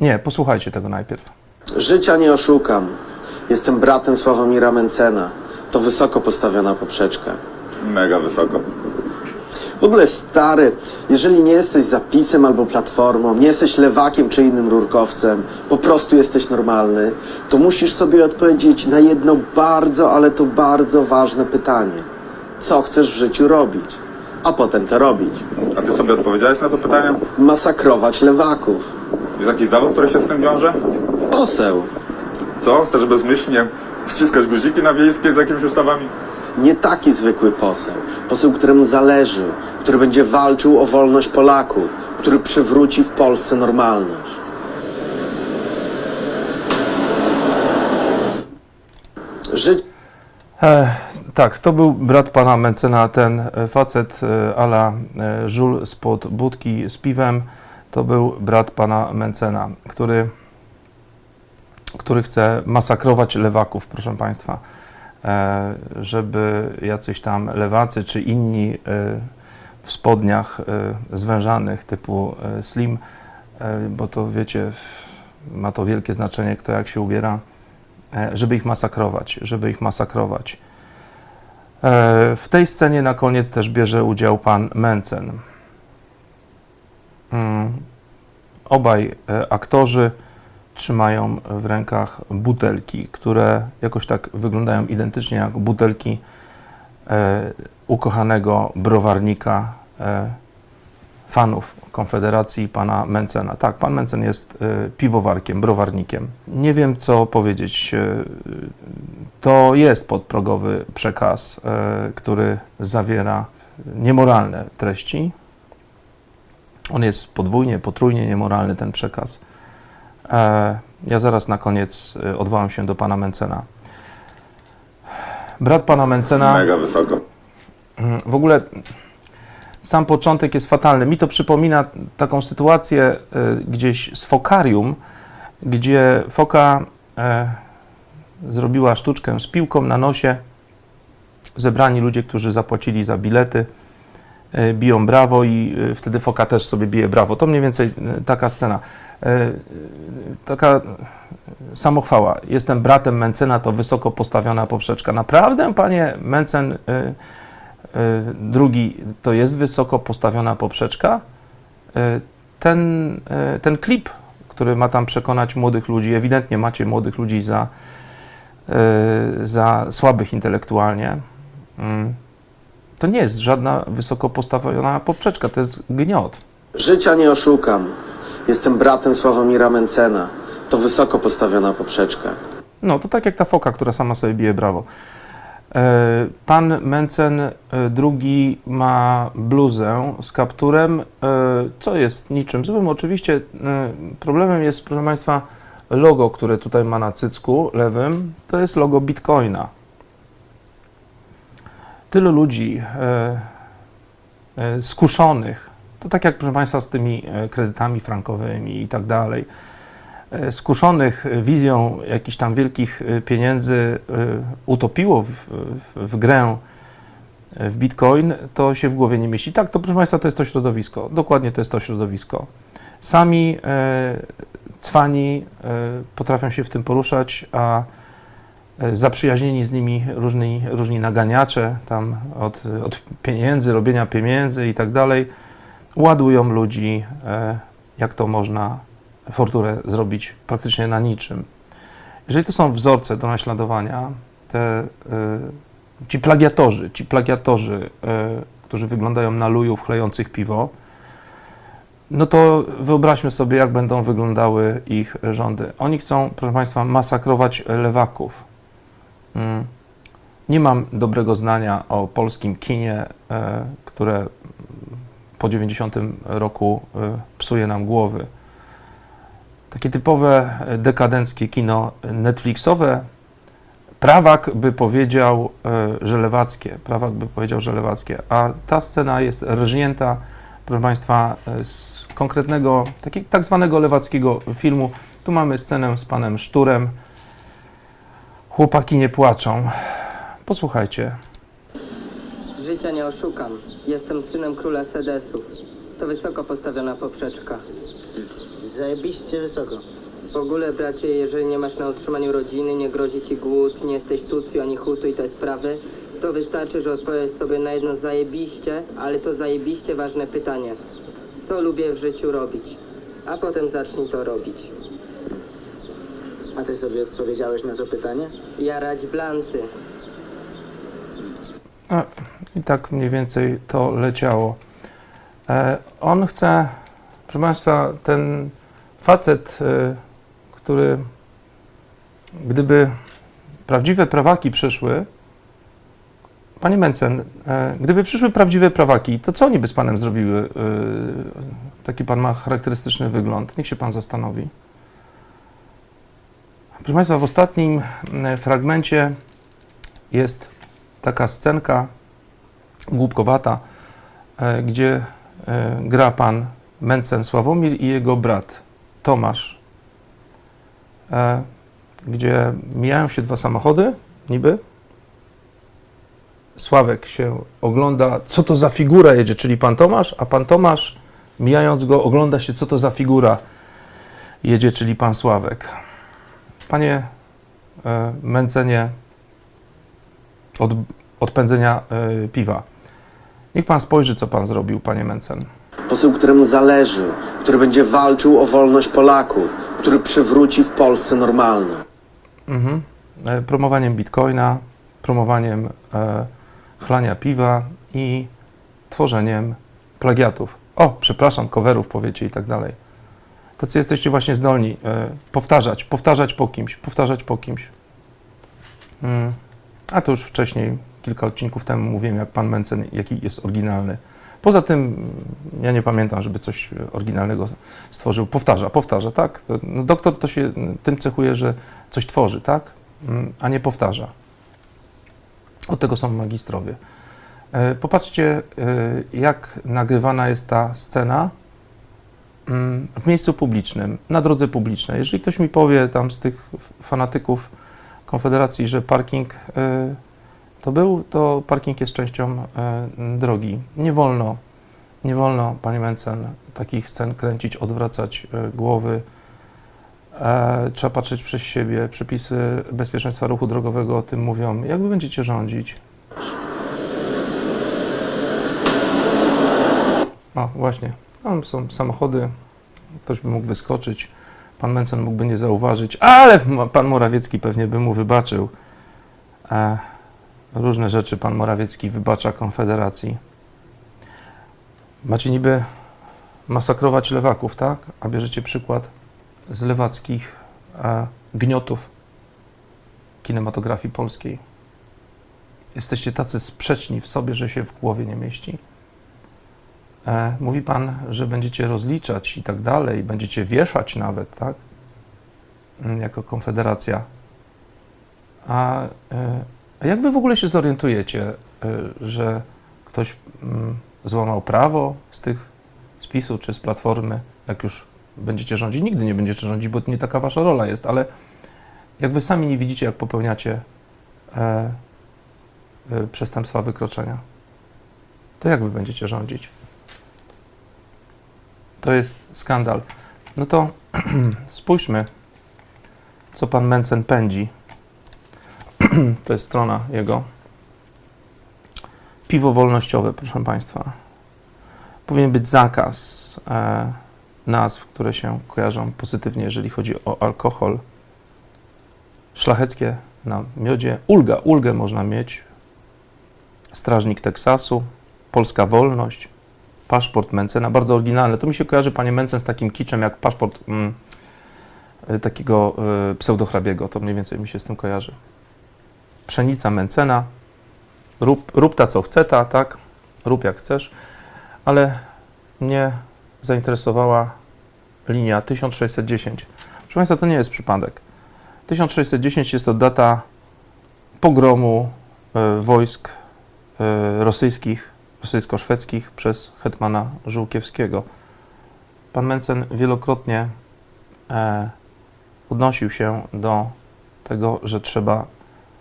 Nie, posłuchajcie tego najpierw. Życia nie oszukam. Jestem bratem Sławomira Mencena. To wysoko postawiona poprzeczka. Mega wysoko. W ogóle stary, jeżeli nie jesteś zapisem albo platformą, nie jesteś lewakiem czy innym rurkowcem, po prostu jesteś normalny, to musisz sobie odpowiedzieć na jedno bardzo, ale to bardzo ważne pytanie. Co chcesz w życiu robić? A potem to robić. A ty sobie odpowiedziałeś na to pytanie? Masakrować lewaków. Jest jakiś zawód, który się z tym wiąże? Poseł. Co? Chcesz bezmyślnie wciskać guziki na wiejskie z jakimiś ustawami? Nie taki zwykły poseł. Poseł, któremu zależy, który będzie walczył o wolność Polaków, który przywróci w Polsce normalność. Życie E, tak, to był brat pana Mencena, ten e, facet e, ala e, żul spod budki z piwem. To był brat pana Mencena, który, który chce masakrować lewaków, proszę państwa. E, żeby jacyś tam lewacy czy inni e, w spodniach e, zwężanych typu slim, bo to wiecie, ma to wielkie znaczenie, kto jak się ubiera żeby ich masakrować, żeby ich masakrować. W tej scenie na koniec też bierze udział pan Mencen. Mm, Obaj e, aktorzy trzymają w rękach butelki, które jakoś tak wyglądają identycznie jak butelki e, ukochanego browarnika e, fanów Konfederacji pana Mencena. Tak, pan Mencen jest piwowarkiem, browarnikiem. Nie wiem, co powiedzieć. To jest podprogowy przekaz, który zawiera niemoralne treści. On jest podwójnie, potrójnie niemoralny, ten przekaz. E, Ja zaraz na koniec e, odwołam się do pana Mencena. Brat pana Mencena. Mega wysoko. Mm, W ogóle sam początek jest fatalny. Mi to przypomina taką sytuację y, gdzieś z fokarium, gdzie foka e, zrobiła sztuczkę z piłką na nosie. Zebrani ludzie, którzy zapłacili za bilety, e, biją brawo i e, wtedy foka też sobie bije brawo. To mniej więcej e, taka scena. E, e, taka samochwała. Jestem bratem Mencena, to wysoko postawiona poprzeczka. Naprawdę, panie Mencen, e, e, drugi, to jest wysoko postawiona poprzeczka? E, ten, e, ten klip, który ma tam przekonać młodych ludzi, ewidentnie macie młodych ludzi za, e, za słabych intelektualnie, mm, to nie jest żadna wysoko postawiona poprzeczka, to jest gniot. Życia nie oszukam. Jestem bratem Sławomira Mencena. To wysoko postawiona poprzeczka. No, to tak jak ta foka, która sama sobie bije brawo. E, Pan Mencen e, drugi ma bluzę z kapturem, e, co jest niczym złym. Oczywiście e, problemem jest, proszę Państwa, logo, które tutaj ma na cycku lewym, to jest logo Bitcoina. Tylu ludzi e, e, skuszonych, to tak jak proszę Państwa z tymi e, kredytami frankowymi i tak dalej, skuszonych wizją jakichś tam wielkich pieniędzy utopiło w, w, w grę w bitcoin, to się w głowie nie mieści. Tak, to proszę Państwa, to jest to środowisko. Dokładnie to jest to środowisko. Sami e, cwani e, potrafią się w tym poruszać, a zaprzyjaźnieni z nimi różni, różni naganiacze, tam od, od pieniędzy, robienia pieniędzy i tak dalej, ładują ludzi, e, jak to można forturę zrobić praktycznie na niczym. Jeżeli to są wzorce do naśladowania, te, y, ci plagiatorzy, ci plagiatorzy, którzy wyglądają na lujów chlejących piwo, no to wyobraźmy sobie, jak będą wyglądały ich rządy. Oni chcą, proszę Państwa, masakrować lewaków. Mm. Nie mam dobrego zdania o polskim kinie, y, które po 90 roku y, psuje nam głowy takie typowe e, dekadenckie kino Netflixowe. Prawak by powiedział, e, że lewackie. Prawak by powiedział, że lewackie. A ta scena jest rżnięta, proszę Państwa, e, z konkretnego, takiego tak zwanego lewackiego filmu. Tu mamy scenę z panem Szturem. Chłopaki nie płaczą. Posłuchajcie. Życia nie oszukam. Jestem synem króla Sedesów. To wysoko postawiona poprzeczka. Zajebiście wysoko. W ogóle, bracie, jeżeli nie masz na utrzymaniu rodziny, nie grozi ci głód, nie jesteś tucju ani hutu i te sprawy, to wystarczy, że odpowiesz sobie na jedno zajebiście, ale to zajebiście ważne pytanie. Co lubię w życiu robić? A potem zacznij to robić. A ty sobie odpowiedziałeś na to pytanie? Jarać blanty. A, I tak mniej więcej to leciało. E, on chce, proszę Państwa, ten facet, e, który gdyby prawdziwe prawaki przyszły, Panie Mencen, e, gdyby przyszły prawdziwe prawaki, to co oni by z Panem zrobiły? E, taki Pan ma charakterystyczny wygląd. Niech się Pan zastanowi. Proszę Państwa, w ostatnim e, fragmencie jest taka scenka głupkowata, e, gdzie e, gra pan Mencen Sławomir i jego brat Tomasz, e, gdzie mijają się dwa samochody, niby. Sławek się ogląda, co to za figura jedzie, czyli pan Tomasz, a pan Tomasz, mijając go, ogląda się, co to za figura jedzie, czyli pan Sławek. Panie e, Mencenie, od, od pędzenia y, piwa. Niech pan spojrzy, co pan zrobił, panie Mencen. Poseł, któremu zależy, który będzie walczył o wolność Polaków, który przywróci w Polsce normalność. Mhm. E, Promowaniem bitcoina, promowaniem e, chlania piwa i tworzeniem plagiatów. O, przepraszam, coverów powiecie i tak dalej. Tacy jesteście właśnie zdolni e, powtarzać, powtarzać po kimś, powtarzać po kimś. Mm. A to już wcześniej, kilka odcinków temu mówiłem, jak pan Mencen, jaki jest oryginalny. Poza tym, mm, ja nie pamiętam, żeby coś oryginalnego stworzył. Powtarza, powtarza, tak? No, doktor to się mm, tym cechuje, że coś tworzy, tak? A nie powtarza. Od tego są magistrowie. E, Popatrzcie, e, jak nagrywana jest ta scena w miejscu publicznym, na drodze publicznej. Jeżeli ktoś mi powie tam z tych fanatyków Konfederacji, że parking e, to był, to parking jest częścią e, drogi. Nie wolno, nie wolno, panie Mencen, takich scen kręcić, odwracać e, głowy. Trzeba patrzeć przez siebie. Przepisy bezpieczeństwa ruchu drogowego o tym mówią. Jak wy będziecie rządzić? O, właśnie. Tam są samochody. Ktoś by mógł wyskoczyć. Pan Mencen mógłby nie zauważyć, ale pan Morawiecki pewnie by mu wybaczył. E, różne rzeczy pan Morawiecki wybacza Konfederacji. Macie niby masakrować lewaków, tak? A bierzecie przykład z lewackich e, gniotów kinematografii polskiej. Jesteście tacy sprzeczni w sobie, że się w głowie nie mieści. E, mówi pan, że będziecie rozliczać i tak dalej, będziecie wieszać nawet, tak? Mm, Jako Konfederacja. A, e, a jak wy w ogóle się zorientujecie, e, że ktoś mm, złamał prawo z tych spisu czy z platformy, jak już będziecie rządzić? Nigdy nie będziecie rządzić, bo to nie taka wasza rola jest, ale jak wy sami nie widzicie, jak popełniacie przestępstwa wykroczenia, to jak wy będziecie rządzić? To jest skandal. No to spójrzmy, co pan Mencen pędzi. to jest strona jego. Piwo wolnościowe, proszę państwa. Powinien być zakaz e, nazw, które się kojarzą pozytywnie, jeżeli chodzi o alkohol. Szlacheckie na miodzie. Ulga, ulgę można mieć. Strażnik Teksasu. Polska wolność paszport Mencena, bardzo oryginalne. To mi się kojarzy, panie Mencen, z takim kiczem jak paszport mm, y, takiego y, pseudohrabiego. To mniej więcej mi się z tym kojarzy. Pszenica Mencena. Rób, rób ta, co chce ta, tak? Rób jak chcesz. Ale mnie zainteresowała linia 1610. Proszę Państwa, to nie jest przypadek. 1610 jest to data pogromu y, wojsk y, rosyjskich rosyjsko-szwedzkich przez hetmana Żółkiewskiego. Pan Mencen wielokrotnie e, odnosił się do tego, że trzeba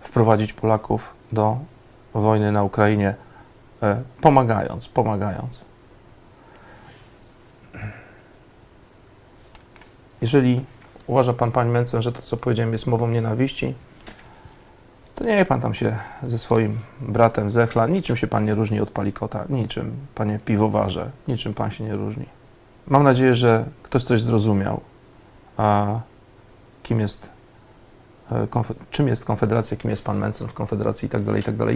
wprowadzić Polaków do wojny na Ukrainie, e, pomagając, pomagając. jeżeli uważa pan, panie Mencen, że to, co powiedziałem, jest mową nienawiści, niech pan tam się ze swoim bratem zechla. Niczym się pan nie różni od palikota, niczym, panie piwowarze, niczym pan się nie różni. Mam nadzieję, że ktoś coś zrozumiał, a kim jest, e, czym jest Konfederacja, kim jest pan Mencen w Konfederacji i tak dalej, i tak dalej.